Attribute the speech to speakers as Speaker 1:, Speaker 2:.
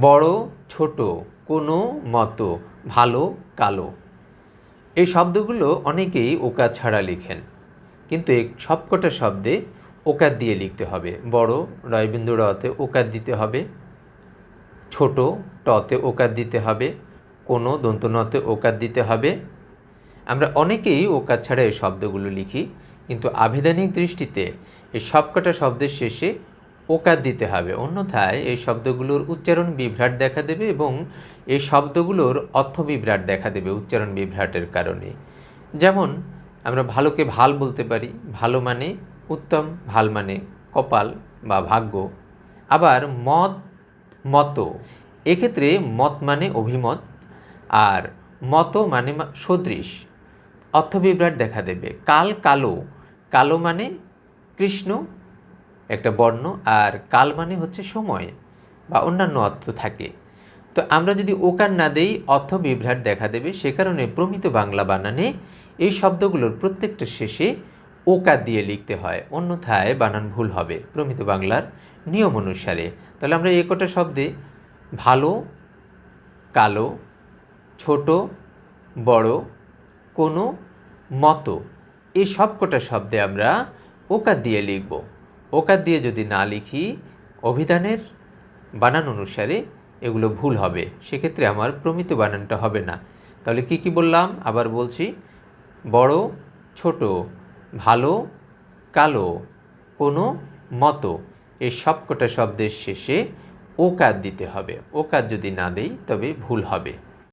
Speaker 1: বড়, ছোট, কোনো মতো, ভালো, কালো। এই শব্দগুলো অনেকেই ওকার ছাড়া লিখেন। কিন্তু এই সবকটা শব্দে ওকার দিয়ে লিখতে হবে। বড় রয়বিন্দু রতে ওকার দিতে হবে। ছোট, টতে ওকার দিতে হবে। কোনো, দন্তনতে ওকার দিতে হবে। আমরা অনেকেই ওকার ছাড়া এই শব্দগুলো লিখি, কিন্তু আবেদানিক দৃষ্টিতে এই সবকটা শব্দের শেষে ওকার দিতে হবে। অন্যথায় এই শব্দগুলোর উচ্চারণ বিভ্রাট দেখা দেবে এবং এই শব্দগুলোর অর্থ বিভ্রাট দেখা দেবে উচ্চারণ বিভ্রাটের কারণে। যেমন, আমরা ভালোকে ভালো বলতে পারি, ভালো মানে উত্তম, ভালো মানে কপাল বা ভাগ্য। আবার মত মত, এক্ষেত্রে মত মানে অভিমত আর মত মানে সদৃশ অর্থবিভ্রাট দেখা দেবে। কাল কালো কালো মানে কৃষ্ণ একটা বর্ণ আর কাল মানে হচ্ছে সময় বা অন্যান্য অর্থ থাকে। তো আমরা যদি ওকার না দেই, অর্থ বিভ্রাট দেখা দেবে। সে কারণে প্রমিত বাংলা বানানে এই শব্দগুলোর প্রত্যেকটা শেষে ওকার দিয়ে লিখতে হয়, অন্যথায় বানান ভুল হবে, প্রমিত বাংলার নিয়ম অনুসারে। তাহলে আমরা এই কটা শব্দে ভালো, কালো, ছোট, বড়, কোনো, মতো, এই সব কটা শব্দে আমরা ওকার দিয়ে লিখব। ওকার দিয়ে যদি না লিখি, অভিধানের বানান অনুসারে এগুলো ভুল হবে। সেক্ষেত্রে আমার প্রমিত বানানটা হবে না। তাহলে কি কি বললাম? আবার বলছি, বড়, ছোট, ভালো, কালো, কোনো, মতো এই সবকটা শব্দের শেষে ওকার দিতে হবে। ওকার যদি না দেই, তবে ভুল হবে।